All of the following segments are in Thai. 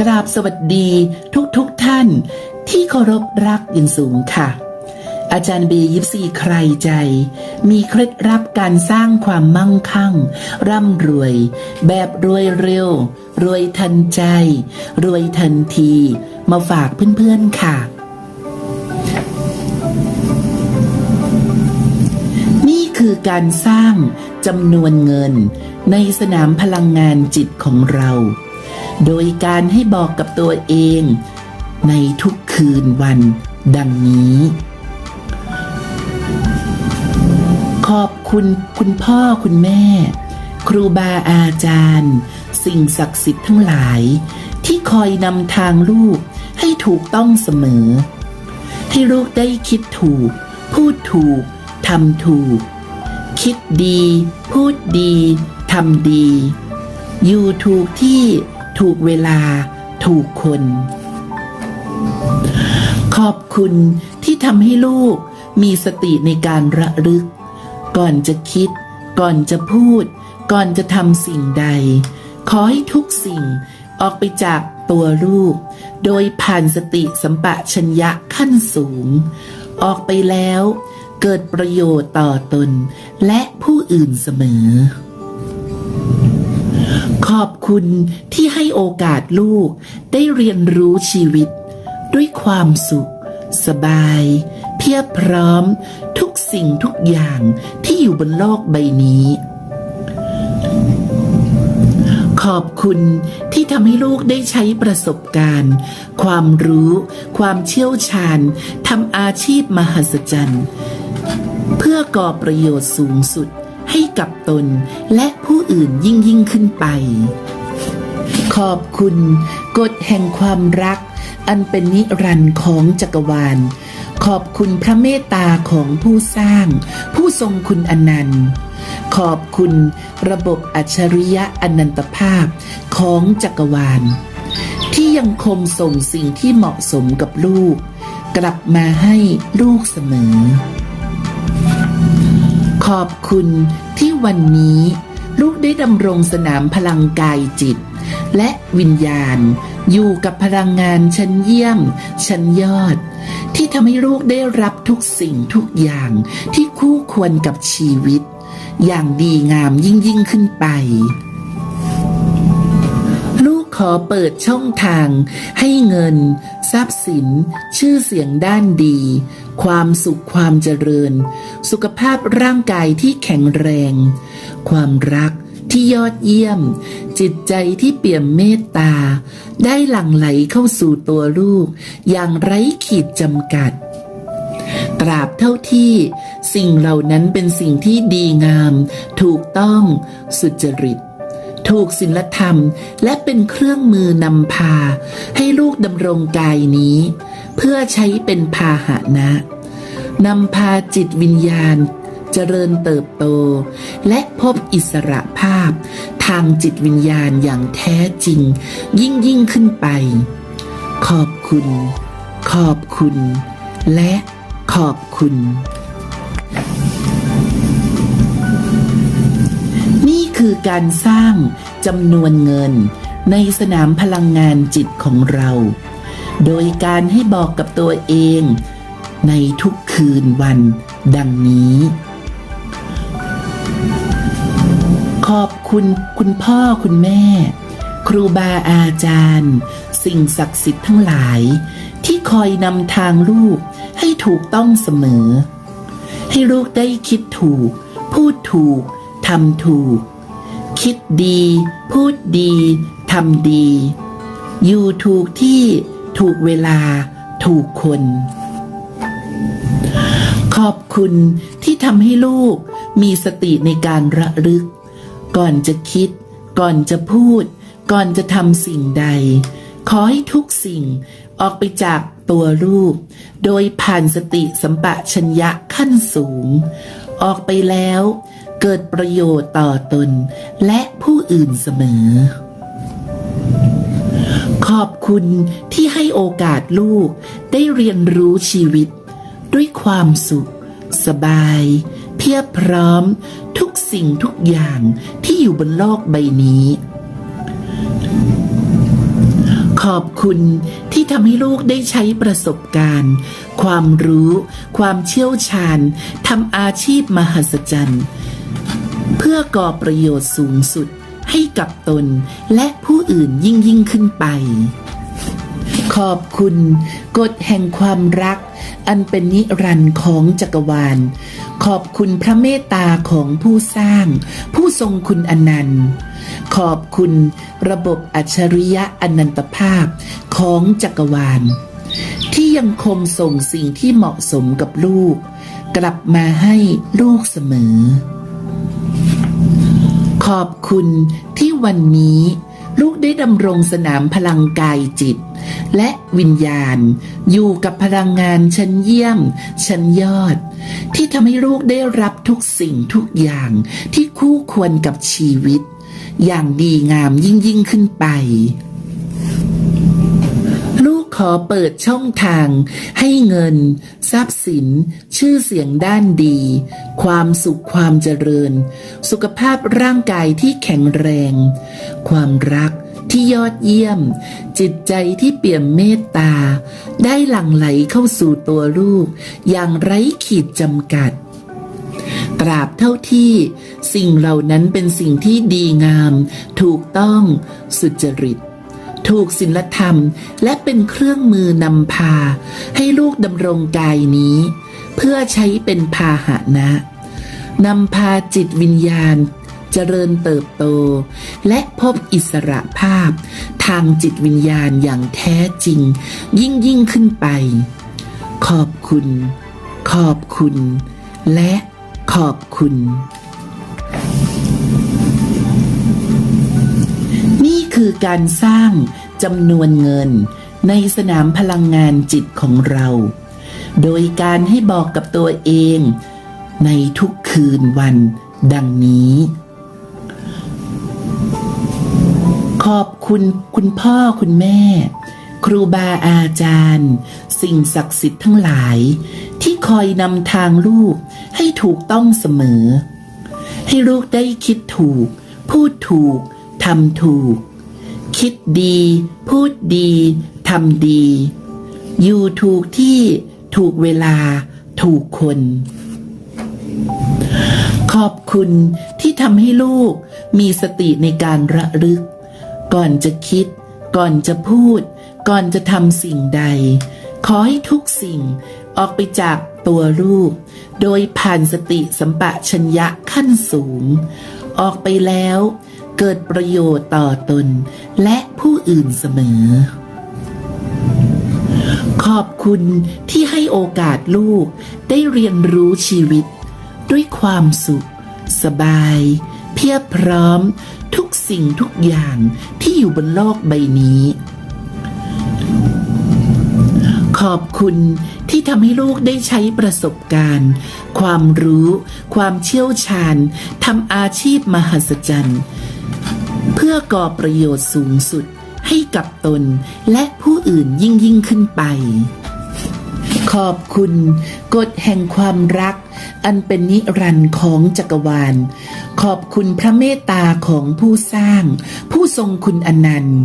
กราบสวัสดีทุกทุกท่าน ที่เคารพรักอย่างสูงค่ะ อาจารย์เบยิปซีใครใจ มีเคล็ดลับการสร้างความมั่งคั่ง ร่ำรวย แบบรวยเร็ว รวยทันใจ รวยทันที มาฝากเพื่อนๆค่ะนี่คือการสร้างจำนวนเงินในสนามพลังงานจิตของเรา โดยการให้บอกกับตัวเอง ในทุกคืนวัน ดังนี้ ขอบคุณคุณพ่อคุณแม่ ครูบาอาจารย์ สิ่งศักดิ์สิทธิ์ทั้งหลาย ที่คอยนำทางลูกให้ถูกต้องเสมอ ให้ลูกได้คิดถูก พูดถูกทำถูก คิดดี พูดดี ทำดี อยู่ถูกที่ ถูกเวลา ถูกคน ขอบคุณที่ทำให้ลูกมีสติในการระลึก ก่อนจะคิด ก่อนจะพูด ก่อนจะทำสิ่งใด ขอให้ทุกสิ่งออกไปจากตัวลูก โดยผ่านสติสัมปชัญญะขั้นสูง ออกไปแล้วเกิดประโยชน์ต่อตนและผู้อื่นเสมอ ขอบคุณที่ให้โอกาสลูกได้เรียนรู้ชีวิต ด้วยความสุข สบาย เพียบพร้อม ทุกสิ่งทุกอย่างที่อยู่บนโลกใบนี้ ขอบคุณที่ทำให้ลูกได้ใช้ประสบการณ์ ความรู้ ความเชี่ยวชาญทำอาชีพมหัศจรรย์ เพื่อก่อประโยชน์สูงสุด ให้กับตนและผู้อื่นยิ่งยิ่งขึ้นไป ขอบคุณกฎแห่งความรัก อันเป็นนิรันดร์ของจักรวาล ขอบคุณพระเมตตาของผู้สร้าง ผู้ทรงคุณอนันต์ ขอบคุณระบบอัจฉริยะอนันตภาพของจักรวาล ที่ยังคงส่งสิ่งที่เหมาะสมกับลูก กลับมาให้ลูกเสมอ ขอบคุณที่วันนี้ ลูกได้ดำรงสนามพลังกายจิต และวิญญาณ อยู่กับพลังงานชั้นเยี่ยม ชั้นยอด ที่ทำให้ลูกได้รับทุกสิ่งทุกอย่างที่คู่ควรกับชีวิต อย่างดีงามยิ่งยิ่งขึ้นไป ขอเปิดช่องทาง ให้เงิน ทรัพย์สิน ชื่อเสียงด้านดี ความสุขความเจริญ สุขภาพร่างกายที่แข็งแรง ความรักที่ยอดเยี่ยม จิตใจที่เปี่ยมเมตตา ได้หลั่งไหลเข้าสู่ตัวลูก อย่างไร้ขีดจำกัด ตราบเท่าที่สิ่งเหล่านั้นเป็นสิ่งที่ดีงาม ถูกต้องสุจริต ถูกศีลธรรม และเป็นเครื่องมือนำพา ให้ลูกดำรงกายนี้ เพื่อใช้เป็นพาหะนะนำพาจิตวิญญาณ เจริญเติบโต และพบอิสระภาพ ทางจิตวิญญาณอย่างแท้จริง ยิ่งยิ่งขึ้นไป ขอบคุณ ขอบคุณ และขอบคุณ คือการสร้างจำนวนเงินในสนามพลังงานจิตของเรา โดยการให้บอกกับตัวเอง ในทุกคืนวันดังนี้ ขอบคุณคุณพ่อคุณแม่ ครูบาอาจารย์ สิ่งศักดิ์สิทธิ์ทั้งหลาย ที่คอยนำทางลูกให้ถูกต้องเสมอ ให้ลูกได้คิดถูก พูดถูกทำถูก คิดดี พูดดีทำดี อยู่ถูกที่ถูกเวลาถูกคน ขอบคุณที่ทำให้ลูกมีสติในการระลึก ก่อนจะคิด ก่อนจะพูด ก่อนจะทำสิ่งใด ขอให้ทุกสิ่งออกไปจากตัวลูก โดยผ่านสติสัมปชัญญะขั้นสูง ออกไปแล้ว เกิดประโยชน์ต่อตนและผู้อื่นเสมอ ขอบคุณที่ให้โอกาสลูกได้เรียนรู้ชีวิต ด้วยความสุข สบาย เพียบพร้อมทุกสิ่งทุกอย่างที่อยู่บนโลกใบนี้ขอบคุณที่ทำให้ลูกได้ใช้ประสบการณ์ ความรู้ ความเชี่ยวชาญทำอาชีพมหัศจรรย์ เพื่อก่อประโยชน์สูงสุดให้กับตนและผู้อื่นยิ่งยิ่งขึ้นไป ขอบคุณกฎแห่งความรัก อันเป็นนิรันดร์ของจักรวาล ขอบคุณพระเมตตาของผู้สร้าง ผู้ทรงคุณอนันต์ ขอบคุณระบบอัจฉริยะอนันตภาพของจักรวาล ที่ยังคงส่งสิ่งที่เหมาะสมกับลูก กลับมาให้ลูกเสมอ อบคุณที่วันนี้ลูกได้ดำรงสนามพลังกายจิต และวิญญาณ อยู่กับพลังงานชั้นเยี่ยม ชั้นยอด ที่ทำให้ลูกได้รับทุกสิ่งทุกอย่างที่คู่ควรกับชีวิต อย่างดีงามยิ่งยิ่งขึ้นไป อเปิดช่องทาง ให้เงิน ทรัพย์สิน ชื่อเสียงด้านดี ความสุขความเจริญ สุขภาพร่างกายที่แข็งแรง ความรักที่ยอดเยี่ยม จิตใจที่เปี่ยมเมตตา ได้หลั่งไหลเข้าสู่ตัวลูก อย่างไร้ขีดจำกัดตราบเท่าที่สิ่งเหล่านั้นเป็นสิ่งที่ดีงาม ถูกต้องสุจริต ถูกศีลธรรม และเป็นเครื่องมือนำพา ให้ลูกดำรงกายนี้ เพื่อใช้เป็นพาหะนะนำพาจิตวิญญาณ เจริญเติบโต และพบอิสระภาพ ทางจิตวิญญาณอย่างแท้จริง ยิ่งยิ่งขึ้นไป ขอบคุณ ขอบคุณ และขอบคุณ นี่คือการสร้าง จำนวนเงินในสนามพลังงานจิตของเรา โดยการให้บอกกับตัวเอง ในทุกคืนวันดังนี้ ขอบคุณคุณพ่อคุณแม่ ครูบาอาจารย์ สิ่งศักดิ์สิทธิ์ทั้งหลาย ที่คอยนำทางลูกให้ถูกต้องเสมอ ให้ลูกได้คิดถูก พูดถูกทำถูก คิดดี พูดดีทำดี อยู่ถูกที่ถูกเวลาถูกคน ขอบคุณที่ทำให้ลูกมีสติในการระลึก ก่อนจะคิด ก่อนจะพูด ก่อนจะทำสิ่งใด ขอให้ทุกสิ่งออกไปจากตัวลูก โดยผ่านสติสัมปะชัญญะขั้นสูง ออกไปแล้ว เกิดประโยชน์ต่อตนและผู้อื่นเสมอ ขอบคุณที่ให้โอกาสลูกได้เรียนรู้ชีวิต ด้วยความสุข สบาย เพียบพร้อมทุกสิ่งทุกอย่างที่อยู่บนโลกใบนี้ ขอบคุณที่ทำให้ลูกได้ใช้ประสบการณ์ ความรู้ ความเชี่ยวชาญทำอาชีพมหัศจรรย์ พื่อก่อประโยชน์สูงสุดให้กับตนและผู้อื่นยิ่งยิ่งขึ้นไป ขอบคุณกฎแห่งความรัก อันเป็นนิรันดร์ของจักรวาล ขอบคุณพระเมตตาของผู้สร้าง ผู้ทรงคุณอนันต์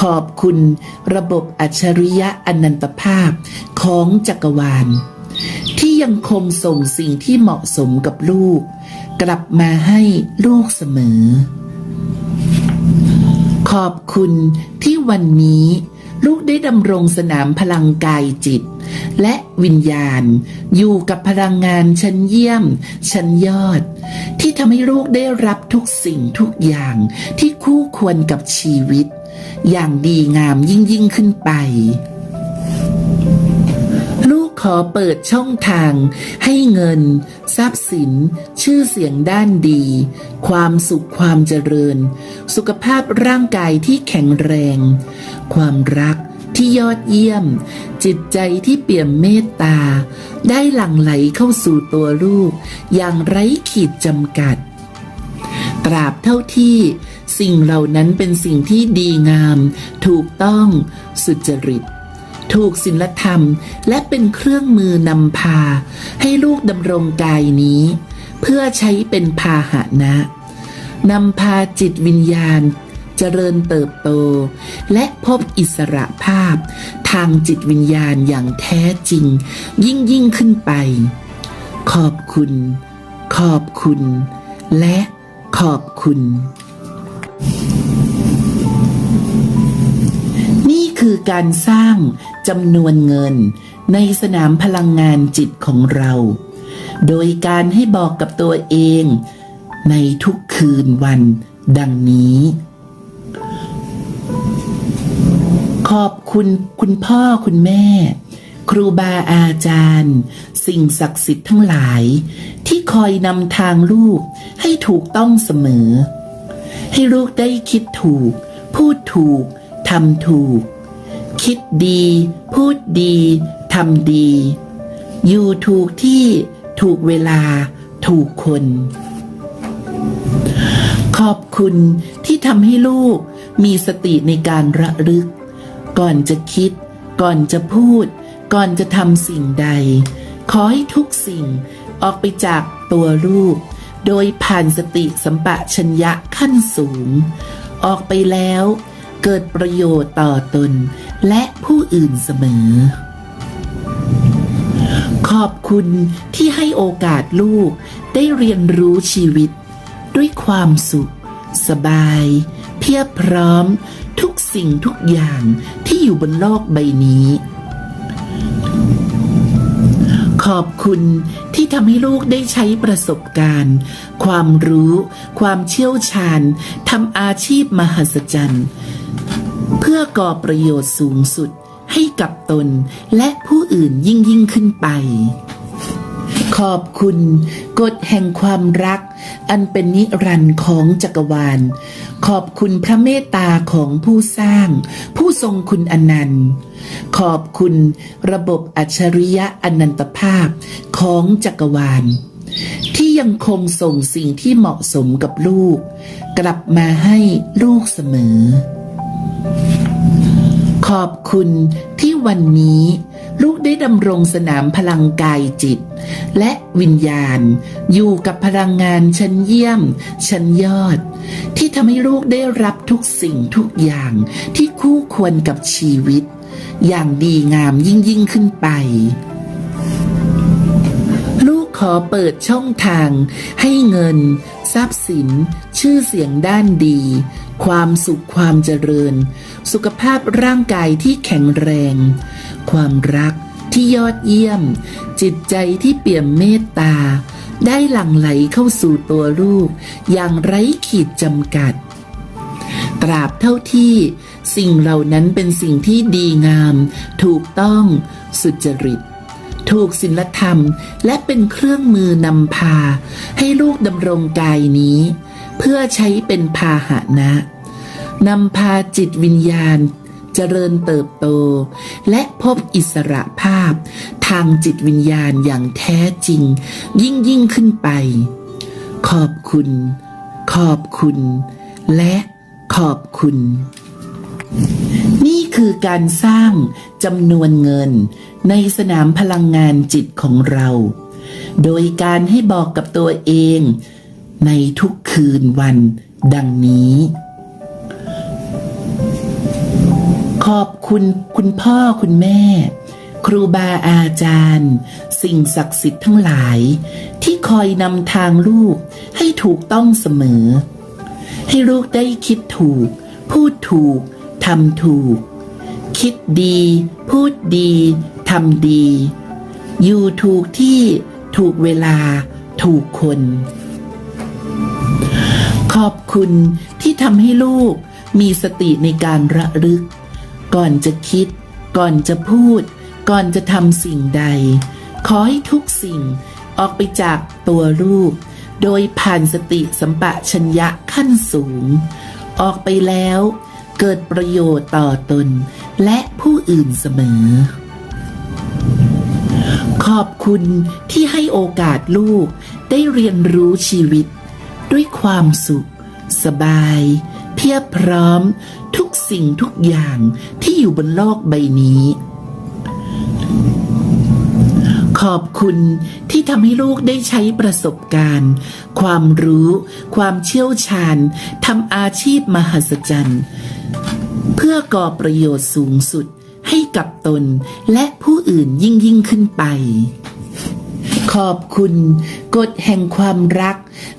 ขอบคุณระบบอัจฉริยะอนันตภาพของจักรวาล ที่ยังคงส่งสิ่งที่เหมาะสมกับลูก กลับมาให้ลูกเสมอ ขอบคุณที่วันนี้ ลูกได้ดำรงสนามพลังกายจิต และวิญญาณ อยู่กับพลังงานชั้นเยี่ยม ชั้นยอด ที่ทำให้ลูกได้รับทุกสิ่งทุกอย่างที่คู่ควรกับชีวิต อย่างดีงามยิ่งยิ่งขึ้นไป ขอเปิดช่องทาง ให้เงิน ทรัพย์สิน ชื่อเสียงด้านดี ความสุขความเจริญ สุขภาพร่างกายที่แข็งแรง ความรักที่ยอดเยี่ยม จิตใจที่เปี่ยมเมตตา ได้หลั่งไหลเข้าสู่ตัวลูก อย่างไร้ขีดจำกัด ตราบเท่าที่สิ่งเหล่านั้นเป็นสิ่งที่ดีงาม ถูกต้องสุจริต ถูกศีลธรรม และเป็นเครื่องมือนำพา ให้ลูกดำรงกายนี้ เพื่อใช้เป็นพาหะนะนำพาจิตวิญญาณเเจริญเติบโต และพบอิสระภาพ ทางจิตวิญญาณอย่างแท้จริง ยิ่งยิ่งขึ้นไป ขอบคุณ ขอบคุณ และขอบคุณ คือการสร้างจำนวนเงินในสนามพลังงานจิตของเรา โดยการให้บอกกับตัวเองในทุกคืนวันดังนี้ ขอบคุณคุณพ่อคุณแม่ ครูบาอาจารย์ สิ่งศักดิ์สิทธิ์ทั้งหลาย ที่คอยนำทางลูกให้ถูกต้องเสมอ ให้ลูกได้คิดถูก พูดถูกทำถูก คิดดี พูดดีทำดี อยู่ถูกที่ถูกเวลาถูกคน ขอบคุณที่ทำให้ลูกมีสติในการระลึก ก่อนจะคิด ก่อนจะพูด ก่อนจะทำสิ่งใด ขอให้ทุกสิ่งออกไปจากตัวลูก โดยผ่านสติสัมปะชัญญะขั้นสูง ออกไปแล้วเกิดประโยชน์ต่อตน และผู้อื่นเสมอ ขอบคุณที่ให้โอกาสลูกได้เรียนรู้ชีวิต ด้วยความสุข สบาย เพียบพร้อมทุกสิ่งทุกอย่างที่อยู่บนโลกใบนี้ ขอบคุณที่ทำให้ลูกได้ใช้ประสบการณ์ ความรู้ ความเชี่ยวชาญทำอาชีพมหัศจรรย์ เพื่อก่อประโยชน์สูงสุดให้กับตนและผู้อื่นยิ่งยิ่งขึ้นไป ขอบคุณกฎแห่งความรัก อันเป็นนิรันดร์ของจักรวาล ขอบคุณพระเมตตาของผู้สร้าง ผู้ทรงคุณอนันต์ ขอบคุณระบบอัจฉริยะอนันตภาพของจักรวาล ที่ยังคงส่งสิ่งที่เหมาะสมกับลูก กลับมาให้ลูกเสมอ ขอบคุณที่วันนี้ ลูกได้ดำรงสนามพลังกายจิต และวิญญาณ อยู่กับพลังงานชั้นเยี่ยม ชั้นยอด ที่ทำให้ลูกได้รับทุกสิ่งทุกอย่างที่คู่ควรกับชีวิต อย่างดีงามยิ่งยิ่งขึ้นไป ขอเปิดช่องทาง ให้เงิน ทรัพย์สิน ชื่อเสียงด้านดี ความสุขความเจริญ สุขภาพร่างกายที่แข็งแรง ความรักที่ยอดเยี่ยม จิตใจที่เปี่ยมเมตตา ได้หลั่งไหลเข้าสู่ตัวลูก อย่างไร้ขีดจำกัด ตราบเท่าที่สิ่งเหล่านั้นเป็นสิ่งที่ดีงาม ถูกต้องสุจริต ถูกศีลธรรม และเป็นเครื่องมือนำพา ให้ลูกดำรงกายนี้ เพื่อใช้เป็นพาหนะนำพาจิตวิญญาณ เจริญเติบโต และพบอิสระภาพ ทางจิตวิญญาณอย่างแท้จริง ยิ่งยิ่งขึ้นไป ขอบคุณ ขอบคุณ และขอบคุณ นี่คือการสร้างจำนวนเงิน ในสนามพลังงานจิตของเรา โดยการให้บอกกับตัวเอง ในทุกคืนวันดังนี้ ขอบคุณคุณพ่อคุณแม่ ครูบาอาจารย์ สิ่งศักดิ์สิทธิ์ทั้งหลาย ที่คอยนำทางลูกให้ถูกต้องเสมอ ให้ลูกได้คิดถูก พูดถูกทำถูก คิดดี พูดดี ทำดี อยู่ถูกที่ถูกเวลาถูกคน ขอบคุณที่ทำให้ลูกมีสติในการระลึก ก่อนจะคิด ก่อนจะพูด ก่อนจะทำสิ่งใด ขอให้ทุกสิ่งออกไปจากตัวลูก โดยผ่านสติสัมปะชัญญะขั้นสูง ออกไปแล้วเกิดประโยชน์ต่อตนและผู้อื่นเสมอ ขอบคุณที่ให้โอกาสลูกได้เรียนรู้ชีวิต ด้วยความสุข สบาย เพียบพร้อม ทุกสิ่งทุกอย่างที่อยู่บนโลกใบนี้ ขอบคุณที่ทำให้ลูกได้ใช้ประสบการณ์ ความรู้ ความเชี่ยวชาญทำอาชีพมหัศจรรย์ เพื่อก่อประโยชน์สูงสุด ให้กับตนและผู้อื่นยิ่งยิ่งขึ้นไป ขอบคุณกฎแห่งความรัก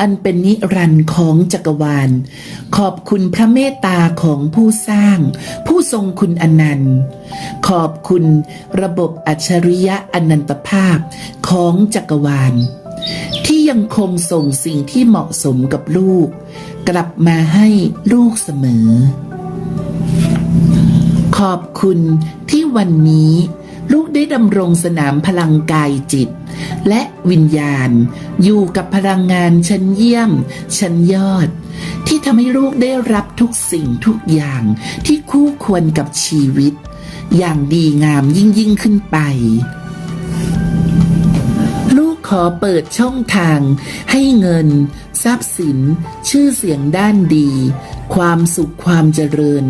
อันเป็นนิรันดร์ของจักรวาล ขอบคุณพระเมตตาของผู้สร้าง ผู้ทรงคุณอนันต์ ขอบคุณระบบอัจฉริยะอนันตภาพของจักรวาล ที่ยังคงส่งสิ่งที่เหมาะสมกับลูก กลับมาให้ลูกเสมอ อบคุณที่วันนี้ลูกได้ดำรงสนามพลังกายจิต และวิญญาณ อยู่กับพลังงานชั้นเยี่ยม ชั้นยอด ที่ทำให้ลูกได้รับทุกสิ่งทุกอย่างที่คู่ควรกับชีวิต อย่างดีงามยิ่งยิ่งขึ้นไป อเปิดช่องทาง ให้เงิน ทรัพย์สิน ชื่อเสียงด้านดี ความสุขความเจริญ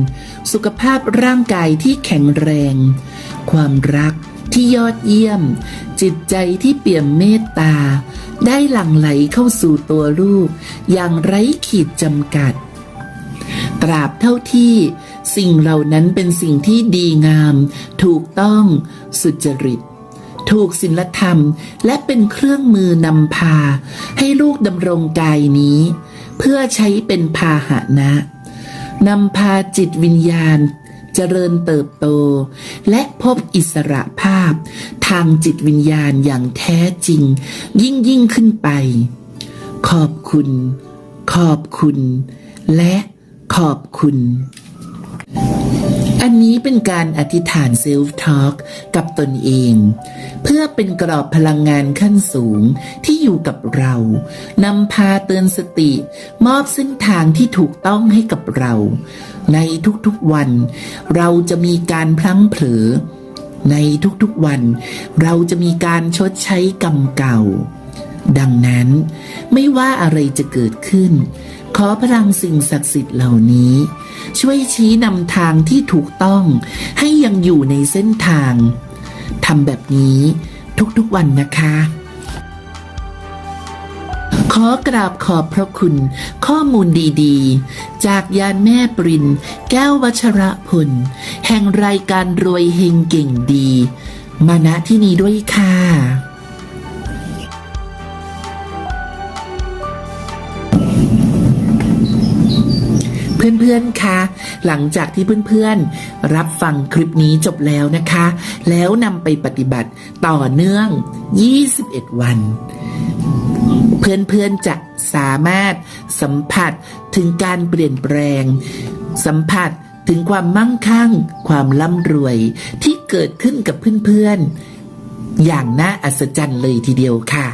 สุขภาพร่างกายที่แข็งแรง ความรักที่ยอดเยี่ยม จิตใจที่เปี่ยมเมตตา ได้หลั่งไหลเข้าสู่ตัวลูก อย่างไร้ขีดจำกัด ตราบเท่าที่สิ่งเหล่านั้นเป็นสิ่งที่ดีงาม ถูกต้องสุจริต ถูกศีลธรรม และเป็นเครื่องมือนำพา ให้ลูกดำรงกายนี้ เพื่อใช้เป็นพาหนะนำพาจิตวิญญาณ เจริญเติบโต และพบอิสระภาพ ทางจิตวิญญาณอย่างแท้จริง ยิ่งยิ่งขึ้นไป ขอบคุณ ขอบคุณ และขอบคุณ อันนี้เป็นการอธิษฐานเซลฟ์ทอ l k กับตนเอง เพื่อเป็นกรอบพลังงานขั้นสูงที่อยู่กับเรานำพาเตือนสติ มอบเส้นทางที่ถูกต้องให้กับเรา ในทุกๆวัน เราจะมีการพลั้งเผลอ ในทุกๆวัน เราจะมีการชดใช้กรรมเก่า ดังนั้นไม่ว่าอะไรจะเกิดขึ้น ขอพลังสิ่งศักดิ์สิทธิ์เหล่านี้ ช่วยชี้นำทางที่ถูกต้องให้ยังอยู่ในเส้นทางทำแบบนี้ทุกๆวันนะคะ ขอกราบขอบพระคุณข้อมูลดีๆ จากยานแม่ปรินแก้ววัชระพล แห่งรายการรวยเฮงเก่งดี มาณที่นี้ด้วยค่ะ เพื่อนๆคะหลังจากที่เพื่อนๆ รับฟังคลิปนี้จบแล้วนะคะ แล้วนำไปปฏิบัติต่อเนื่อง 21 วัน เพื่อนๆจะสามารถสัมผัสถึงการเปลี่ยนแปลง สัมผัสถึงความมั่งคั่ง ความร่ำรวยที่เกิดขึ้นกับเพื่อนๆ อย่างน่าอัศจรรย์เลยทีเดียวค่ะ